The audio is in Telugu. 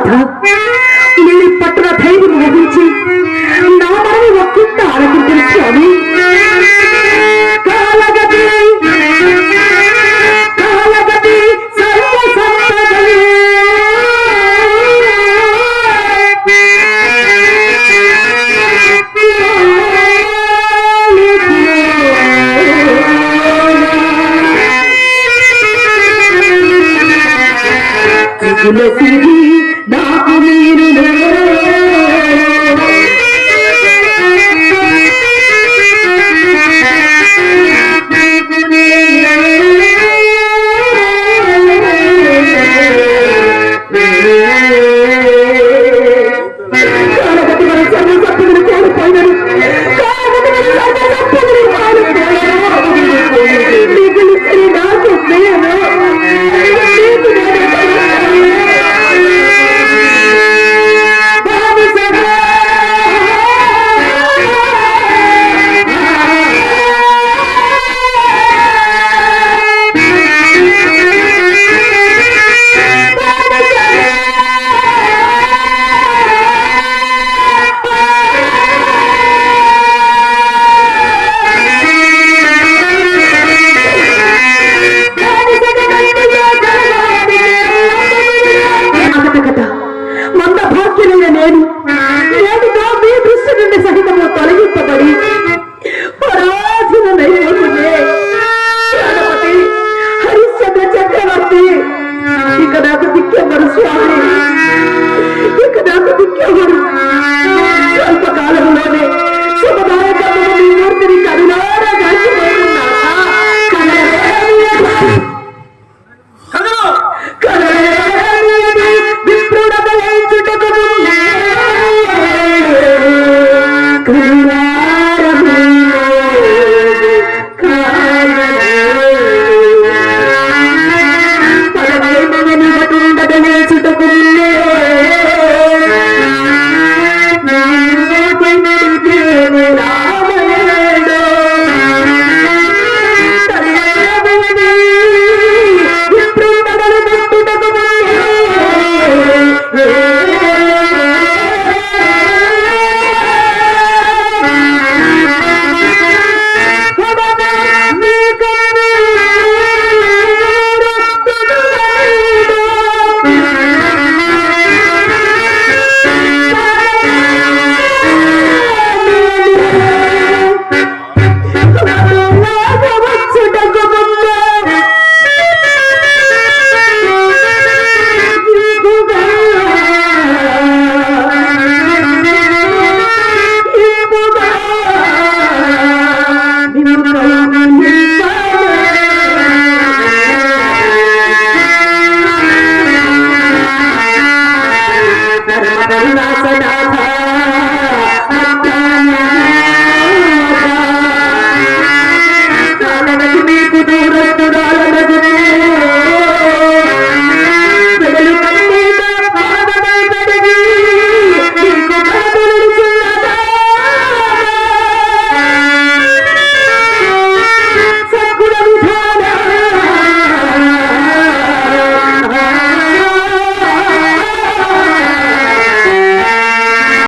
బాధ నేను ధైర్యం ముగించి నా మనవి ఒక్కింత ఆలకించిన స్వామి కాలగతి కాలగతి సర్వసంపదలి Let's see. Yeah. Thank you.